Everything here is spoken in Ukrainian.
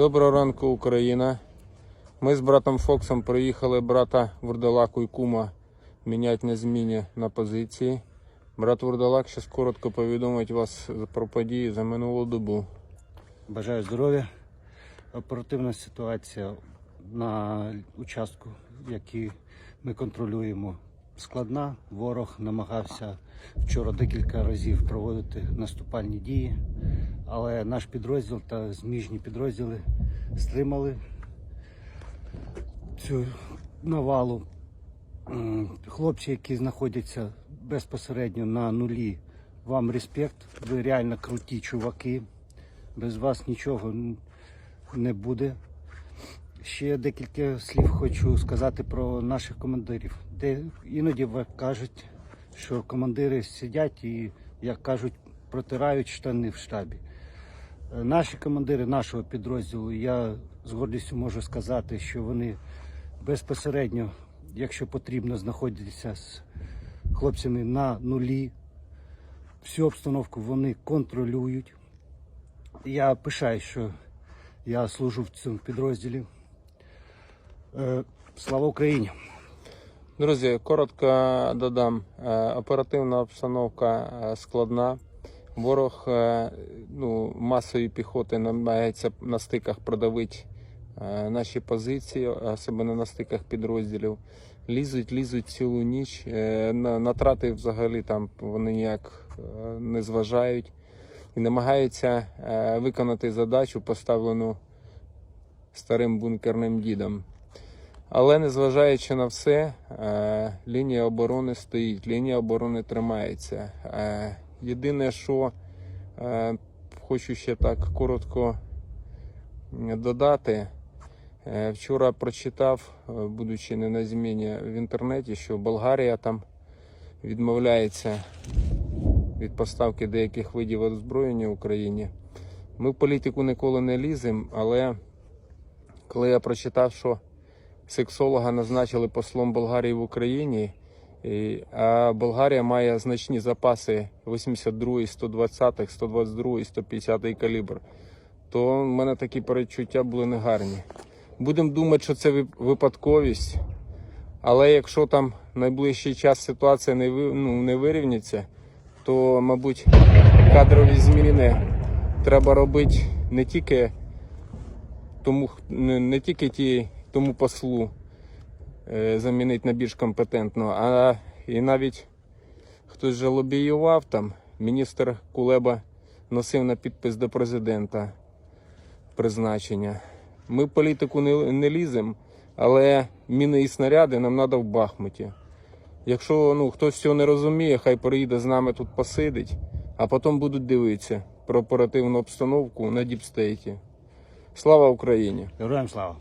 Доброго ранку, Україна. Ми з братом Фоксом приїхали брата Вурдалаку і кума міняти на зміні на позиції. Брат Вурдалак зараз коротко повідомить вас про події за минулу добу. Бажаю здоров'я. Оперативна ситуація на участку, який ми контролюємо, складна. Ворог намагався вчора декілька разів проводити наступальні дії, але наш підрозділ та зміжні підрозділи стримали цю навалу. Хлопці, які знаходяться безпосередньо на нулі, вам респект. Ви реально круті чуваки. Без вас нічого не буде. Ще декілька слів хочу сказати про наших командирів. Де іноді кажуть, що командири сидять і, як кажуть, протирають штани в штабі. Наші командири нашого підрозділу, я з гордістю можу сказати, що вони безпосередньо, якщо потрібно, знаходяться з хлопцями на нулі. Всю обстановку вони контролюють. Я пишаю, що я служу в цьому підрозділі. Е, Слава Україні! Друзі, коротко додам. Е, Оперативна обстановка е, складна. Ворог е, ну, масою піхоти намагається на стиках продавити е, наші позиції, особливо на стиках підрозділів. Лізуть, лізуть цілу ніч. Е, На, на трати взагалі там вони ніяк не зважають і намагаються виконати задачу, поставлену старим бункерним дідом. Але незважаючи на все, лінія оборони стоїть, лінія оборони тримається. Єдине, що е, хочу ще так коротко додати. Е, Вчора прочитав, е, будучи не на зміні в інтернеті, що Болгарія там відмовляється від поставки деяких видів озброєння в Україні. Ми в політику ніколи не ліземо, але коли я прочитав, що сексолога назначили послом Болгарії в Україні, а Болгарія має значні запаси 82, 120, 122, 150 калібр, то в мене такі перечуття були негарні. Будемо думати, що це випадковість, але якщо там найближчий час ситуація не, ну, не вирівняться, то, мабуть, кадрові зміни треба робити не тільки тому не, тільки ті, тому послу замінити на більш компетентного, а і навіть хтось же лобіював там, міністр Кулеба носив на підпис до президента призначення. Ми в політику не, не ліземо, але міни і снаряди нам треба в Бахмуті. Якщо ну, хтось цього не розуміє, хай приїде з нами тут посидить, а потім будуть дивитися про оперативну обстановку на діпстейті. Слава Україні! Героям слава!